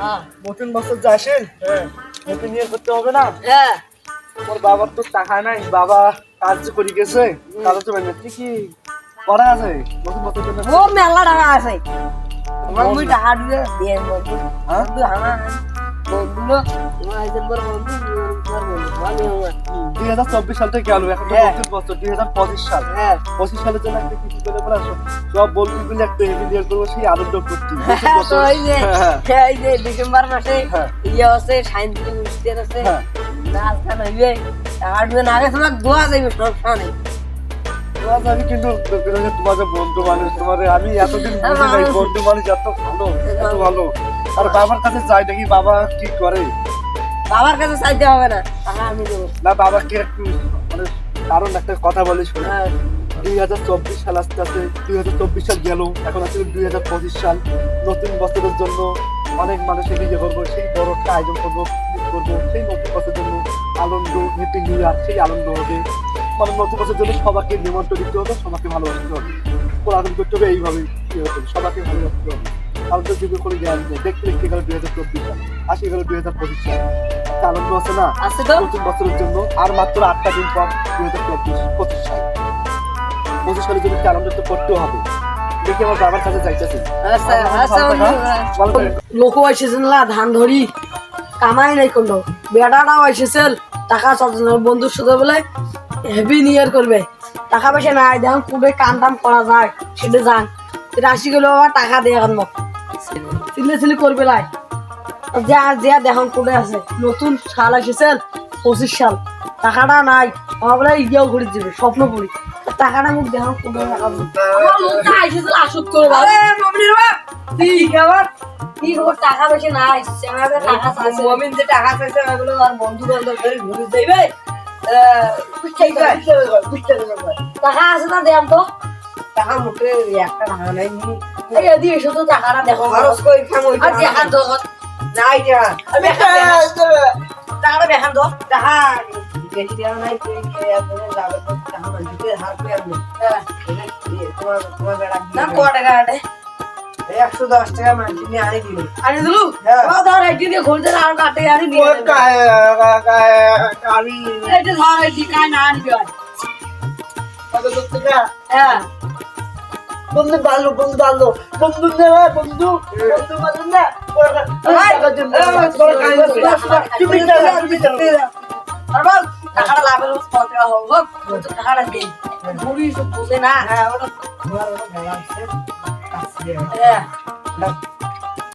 হ্যাঁ। নতুন বছর যে আসে নতুন ইয়ে করতে হবে না? হ্যাঁ। তোর বাবার তো টাকা নাই বাবা কাজ করি গেছে। কাজ তো কি কি করা আছে? নতুন বছর জন্য ও মেলা টাকা আছে। তোমার মুই টাকা দিয়ে দিয়ে বন্ধু হ্যাঁ? বন্ধু হানা বন্ধু তোমার একজন বড় বন্ধু তোমার বন্ধু আমি আমার দুই হাজার চব্বিশ সাল থেকে গেল এখন তো হ্যাঁ। নতুন বছর দুই হাজার পঁচিশ সাল। হ্যাঁ। পঁচিশ সালের জন্য একটা কিছু করে বলে সব বলবি বলে একটা হেভি দিয়ে করব সেই আনন্দ করছি। নতুন হ্যাঁ, তো বছর। এই যে হ্যাঁ, এই যে ডিসেম্বর মাসে হ্যাঁ। ইয়ে আছে সাইন্টিফিক মিস্টের আছে। হ্যাঁ। নাচ গান হইবে। টাকা আগে তোমার দোয়া যাইবে সব সামনে। আমি কিন্তু তোমার বন্ধু মানুষ তোমার আমি এতদিন হ্যাঁ, বুঝি নাই বন্ধু মানুষ এত ভালো এত ভালো। আর বাবার কাছে যাই দেখি বাবা কি করে? বাবার কাছে চাইতে হবে না। টাকা আমি দেবো। না বাবাকে একটু মানে কারণ একটা কথা বলি শোনো। হ্যাঁ। দুই হাজার চব্বিশ সাল আসতে আসতে দুই হাজার চব্বিশ সাল গেল। এখন আসলে দুই হাজার পঁচিশ সাল। নতুন বছরের জন্য অনেক মানুষের ইয়ে করব সেই বড় একটা আয়োজন করব করব সেই নতুন বছরের জন্য আনন্দ হ্যাপি নিউ ইয়ার সেই আনন্দ হবে। মানে নতুন বছরের জন্য সবাইকে নিমন্ত্রণ দিতে হবে সবাইকে ভালোবাসতে হবে। কোলাকুলি করতে হবে এইভাবেই ইয়ে সবাইকে ভালোবাসতে হবে। কোনো দেখতে দেখতে গেল দুই হাজার চব্বিশ সাল আসে গেল দুই হাজার পঁচিশ সাল। আনন্দ আছে না? আছে তো? নতুন বছরের জন্য আর মাত্র আটটা দিন পর দুই হাজার চব্বিশ পঁচিশ সাল। পঁচিশ সালের জন্য আনন্দ তো করতেও হবে। দেখি আমার বাবার কাছে যাইতেছি। এসেছেন না ধান ধরি কামাই নাই কোনো। বেটাটাও এসেছেন টাকা চলছে না বন্ধুর সাথে বলে হেভি নিয়ার করবে। টাকা পয়সা নাই দেখুন খুবই কাম টাম করা যায়। সেটা যান এটা আসি গেলে আবার টাকা দিয়ে এখন সিলে সিলি করবে লাই যা যা দেখুন কোটে আছে নতুন সাল এসেছেন পঁচিশ সাল টাকাটা নাই আমার ইয়েও ঘুরে দিবে স্বপ্ন পড়ি টাকাটা মুখ দেখুন কোটে আমার আসুক করে কি খবর কি খবর টাকা বেশি নাই টাকা চাইছে মমিন যে টাকা চাইছে ওগুলো আর বন্ধু বান্ধব ধরে ঘুরে যাইবে টাকা আছে না দেন তো টাকা মুখে একটা টাকা নাই এই এদি এসে তো টাকাটা দেখো। খরচ কই খাম আর দেখান তো নাই টাকা আমি টাকাটা দেখান তো টাকা বেশি নাই তুই খেয়ে আসলে যাবে তো টাকা দিতে হার পেয়ে আমি তোমার তোমার বেড়া না ক টাকা আটে একশো দশ টাকা মানছি নিয়ে আনি দিল। আনি দিলু? ধর এটি দিয়ে ঘুরতে আর কাটে আনি আমি এইটা ধর কাই না আনবি হয় হ্যাঁ বন্ধু ভালো বন্ধু ভালো বন্ধু না বন্ধু বন্ধু ভালো না। তুমি টাকাটা লাভের কত হোক হোক টাকাটা দেই ঘুরি সব বুঝে না। হ্যাঁ